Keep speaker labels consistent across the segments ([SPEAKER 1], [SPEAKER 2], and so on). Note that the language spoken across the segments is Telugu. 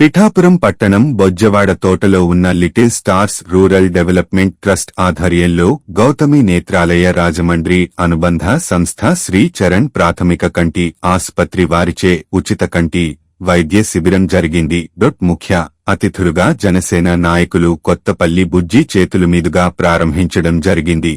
[SPEAKER 1] పిఠాపురం పట్టణం బొజ్జవాడ తోటలో ఉన్న little stars rural development trust ఆధ్వర్యంలో గౌతమి నేత్రాలయ రాజమండ్రి అనుబంధ సంస్థ శ్రీ చరణ్ ప్రాథమిక కంటి ఆసుపత్రి వారిచే ఉచిత కంటి వైద్య శిబిరం జరిగింది. డొట్ ముఖ్య అతిథులుగా జనసేన నాయకులు కొత్తపల్లి బుజ్జి చేతుల మీదుగా ప్రారంభించడం జరిగింది.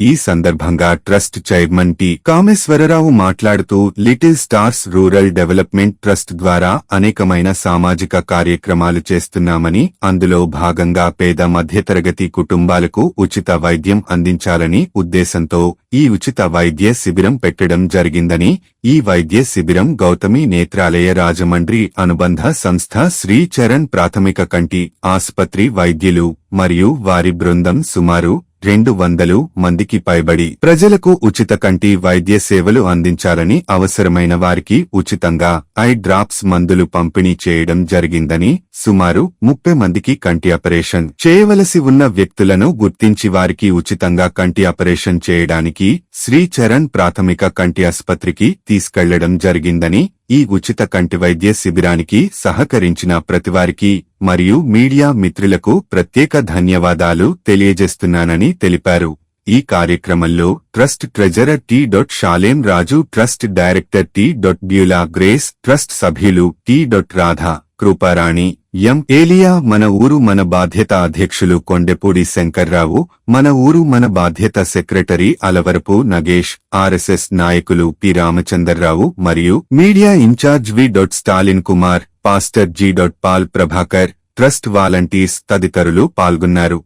[SPEAKER 1] ఈ సందర్భంగా ట్రస్ట్ చైర్మన్ టి. కామేశ్వరరావు మాట్లాడుతూ little stars rural development trust ద్వారా అనేకమైన సామాజిక కార్యక్రమాలు చేస్తున్నామని అందులో భాగంగా పేద మధ్యతరగతి కుటుంబాలకు ఉచిత వైద్యం అందించాలని ఉద్దేశంతో ఈ ఉచిత వైద్య శిబిరం పెట్టడం జరిగిందని ఈ వైద్య శిబిరం గౌతమి నేత్రాలయ రాజమండ్రి అనుబంధ సంస్థ శ్రీ చరణ్ ప్రాథమిక కంటి ఆసుపత్రి వైద్యులు మరియు వారి బృందం సుమారు రెండు వందలు మందికి పైబడి ప్రజలకు ఉచిత కంటి వైద్య సేవలు అందించాలని అవసరమైన వారికి ఉచితంగా ఐ డ్రాప్స్ మందులు పంపిణీ చేయడం జరిగిందని సుమారు ముప్పై మందికి కంటి ఆపరేషన్ చేయవలసి ఉన్న వ్యక్తులను గుర్తించి వారికి ఉచితంగా కంటి ఆపరేషన్ చేయడానికి శ్రీ చరణ్ ప్రాథమిక కంటి ఆసుపత్రికి తీసుకెళ్ళడం జరిగిందని ఈ ఉచిత కంటి వైద్య శిబిరానికి సహకరించిన ప్రతివారికి మరియు మీడియా మిత్రులకు ప్రత్యేక ధన్యవాదాలు తెలియజేస్తున్నానని తెలిపారు. ఈ కార్యక్రమంలో trust treasurer T dot Shalem Raju trust director T dot Beulah Grace trust సభ్యులు T dot Radha. Kruparani M. Elia మన ఊరు మన బాధ్యత అధ్యక్షులు కొండెపూడి శంకర్రావు మన ఊరు మన బాధ్యత సెక్రటరీ అలవరపు నగేష్ ఆర్ఎస్ఎస్ నాయకులు పి. రామచందర్రావు మరియు media in charge V. Dot Stalin Kumar pastor G. Dot Paul Prabhakar trust volunteers తదితరులు పాల్గొన్నారు.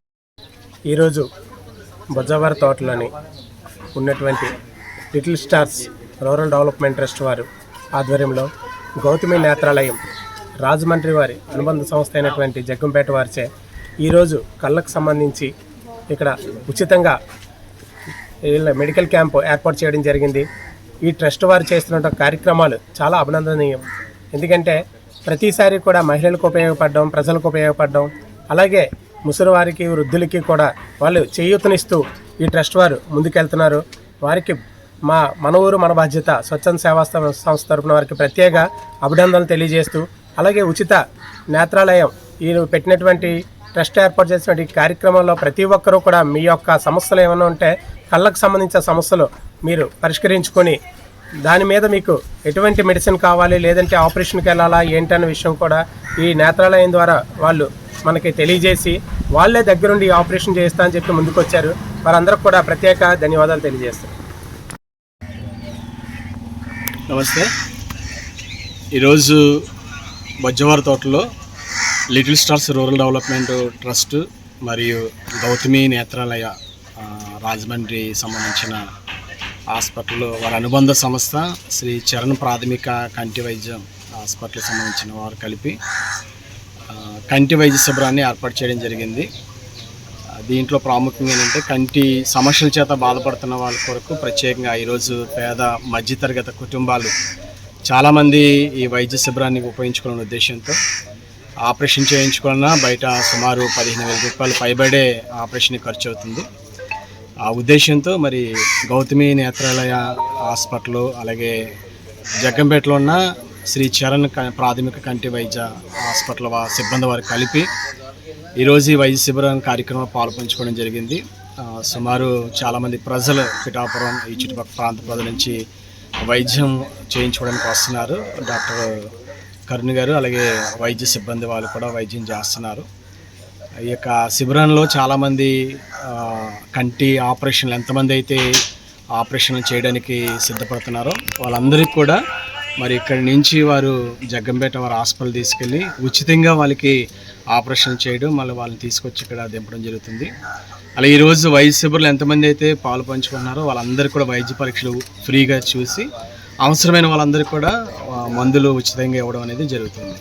[SPEAKER 2] ఈరోజు బొజ్జావారి తోటలోని ఉన్నటువంటి little stars rural development trust వారు ఆధ్వర్యంలో గౌతమి నేత్రాలయం రాజమండ్రి వారి అనుబంధ సంస్థ అయినటువంటి జగ్గంపేట వారిచే ఈరోజు కళ్ళకు సంబంధించి ఇక్కడ ఉచితంగా వీళ్ళ మెడికల్ క్యాంప్ ఏర్పాటు చేయడం జరిగింది. ఈ ట్రస్ట్ వారు చేస్తున్న కార్యక్రమాలు చాలా అభినందనీయం. ఎందుకంటే ప్రతిసారి కూడా మహిళలకు ఉపయోగపడడం ప్రజలకు ఉపయోగపడడం అలాగే ముసలి వారికి వృద్ధులకి కూడా వాళ్ళు చేయూతనిస్తూ ఈ ట్రస్ట్ వారు ముందుకెళ్తున్నారు. వారికి మా మన ఊరు మన బాధ్యత స్వచ్ఛంద సేవా సంస్థ తరపున వారికి ప్రత్యేక అభినందనలు తెలియజేస్తూ అలాగే ఉచిత నేత్రాలయం. వీరు పెట్టినటువంటి ట్రస్ట్ ఏర్పాటు చేసినటువంటి కార్యక్రమంలో ప్రతి ఒక్కరూ కూడా మీ యొక్క సమస్యలు ఏమైనా ఉంటే కళ్ళకు సంబంధించిన సమస్యలు మీరు పరిష్కరించుకొని దాని మీద మీకు ఎటువంటి మెడిసిన్ కావాలి లేదంటే ఆపరేషన్కి వెళ్ళాలా ఏంటన్న విషయం కూడా ఈ నేత్రాలయం ద్వారా వాళ్ళు మనకి తెలియజేసి వాళ్ళే దగ్గరుండి ఈ ఆపరేషన్ చేస్తా అని చెప్పి ముందుకొచ్చారు. వారందరికి కూడా ప్రత్యేక ధన్యవాదాలు తెలియజేస్తారు
[SPEAKER 3] నమస్తే. ఈరోజు బొజ్జవారి తోటలో little stars rural development trust మరియు గౌతమి నేత్రాలయ రాజమండ్రి సంబంధించిన హాస్పిటల్ వారి అనుబంధ సంస్థ శ్రీ చరణ్ ప్రాథమిక కంటి వైద్యం హాస్పిటల్ సంబంధించిన వారు కలిపి కంటి వైద్య శిబిరాన్ని ఏర్పాటు చేయడం జరిగింది. దీంట్లో ప్రాముఖ్యంగా ఏంటంటే కంటి సమస్యల చేత బాధపడుతున్న వాళ్ళ కొరకు ప్రత్యేకంగా ఈరోజు పేద మధ్యతరగతి కుటుంబాలు చాలామంది ఈ వైద్య శిబిరాన్ని ఉపయోగించుకునే ఉద్దేశంతో ఆపరేషన్ చేయించుకున్నా బయట సుమారు పదిహేను వేల రూపాయలు పైబడే ఆపరేషన్ ఖర్చు అవుతుంది. ఆ ఉద్దేశంతో మరి గౌతమి నేత్రాలయ హాస్పిటల్ అలాగే జగ్గంపేటలో ఉన్న శ్రీ చరణ్ క- ప్రాథమిక కంటి వైద్య హాస్పిటల్ వా- సిబ్బంది వారు కలిపి ఈరోజు ఈ వైద్య శిబిరం కార్యక్రమం పాల్పంచుకోవడం జరిగింది. సుమారు చాలామంది ప్రజలు పిఠాపురం ఈ చుట్టుపక్కల ప్రాంత ప్రజల నుంచి వైద్యం చేయించుకోవడానికి వస్తున్నారు. డాక్టర్ కరుణ్ గారు అలాగే వైద్య సిబ్బంది వాళ్ళు కూడా వైద్యం చేస్తున్నారు. ఈ యొక్క శిబిరంలో చాలామంది కంటి ఆపరేషన్లు ఎంతమంది అయితే ఆపరేషన్లు చేయడానికి సిద్ధపడుతున్నారో వాళ్ళందరికీ కూడా మరి ఇక్కడి నుంచి వారు జగ్గంపేట వారి హాస్పిటల్ తీసుకెళ్ళి ఉచితంగా వాళ్ళకి ఆపరేషన్ చేయడం మళ్ళీ వాళ్ళని తీసుకొచ్చి ఇక్కడ దింపడం జరుగుతుంది. అలా ఈరోజు వైద్య శిబిరంలో ఎంతమంది అయితే పాలు పంచుకున్నారో వాళ్ళందరూ కూడా వైద్య పరీక్షలు ఫ్రీగా చూసి అవసరమైన వాళ్ళందరికీ కూడా మందులు ఉచితంగా ఇవ్వడం అనేది జరుగుతుంది.